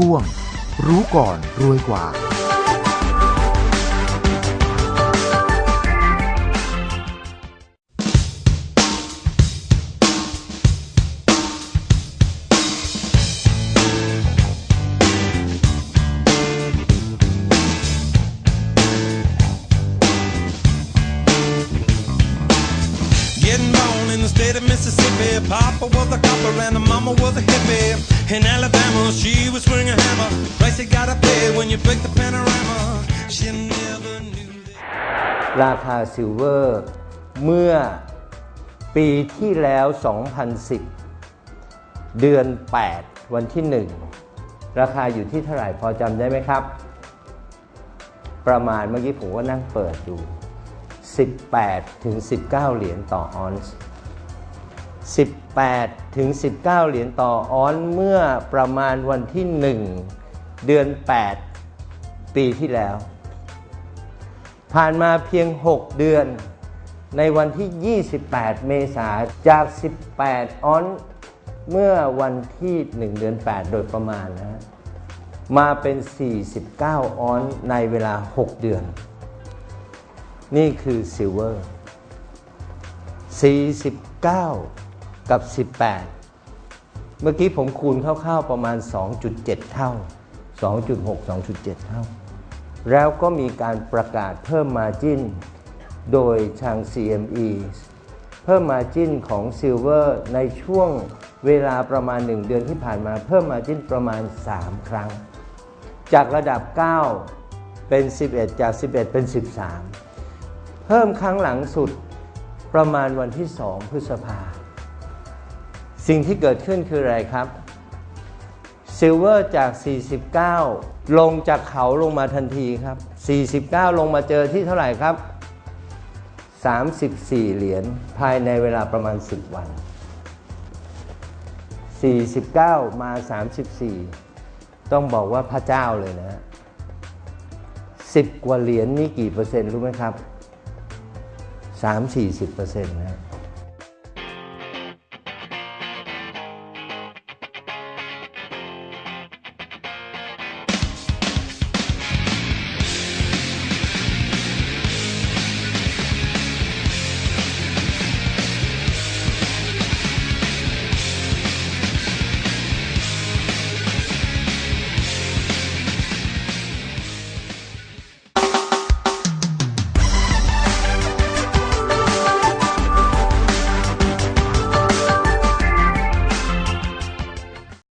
ช่วง รู้ก่อนรวยกว่า Getting born in the state of Mississippi. Papa was a copper and mama was a hippie. In Alabama, she was wearing a hammer. Price you gotta pay when you break the panorama. She never knew. ราคาซิลเวอร์เมื่อปีที่แล้ว 2010 เดือน 8 วันที่ 1 ราคาอยู่ที่เท่าไหร่พอจำได้ไหมครับ ประมาณเมื่อกี้ผมก็นั่งเปิดดู 18-19 เหรียญต่อออนซ์ 18 ถึง 19 เหรียญต่อออนเมื่อประมาณวันที่ 1 เดือน 8 ปีที่แล้ว ผ่านมาเพียง 6 เดือน ในวันที่ 28 เมษาจาก 18 ออนเมื่อวันที่ 1 เดือน 8 โดยประมาณนะมาเป็น 49 ออนในเวลา 6 เดือน นี่คือซิลเวอร์49 กับ 18 เมื่อกี้ผมคูณคร่าวๆประมาณ 2.7 เท่า 2.6 2.7 เท่า แล้วก็มีการประกาศเพิ่มมาจิ้น โดยทาง CME เพิ่มมาจิ้นของซิลเวอร์ในช่วงเวลาประมาณ 1 เดือนที่ผ่านมาเพิ่มมาจิ้นประมาณ 3 ครั้ง จากระดับ 9 เป็น 11 จาก 11 เป็น 13 เพิ่มครั้งหลังสุดประมาณวันที่ 2 พฤษภา สิ่งที่เกิดขึ้นคืออะไรครับซิลเวอร์จาก 49 ลงจากเขาลงมาทันทีครับ 49 ลงมาเจอที่เท่าไหร่ครับ 34 เหรียญภายในเวลาประมาณ 10 วัน 49 มา 34 ต้องบอกว่าพระเจ้าเลยนะ 10 กว่าเหรียญนี่กี่เปอร์เซ็นต์รู้ไหมครับ 3-40%นะฮะ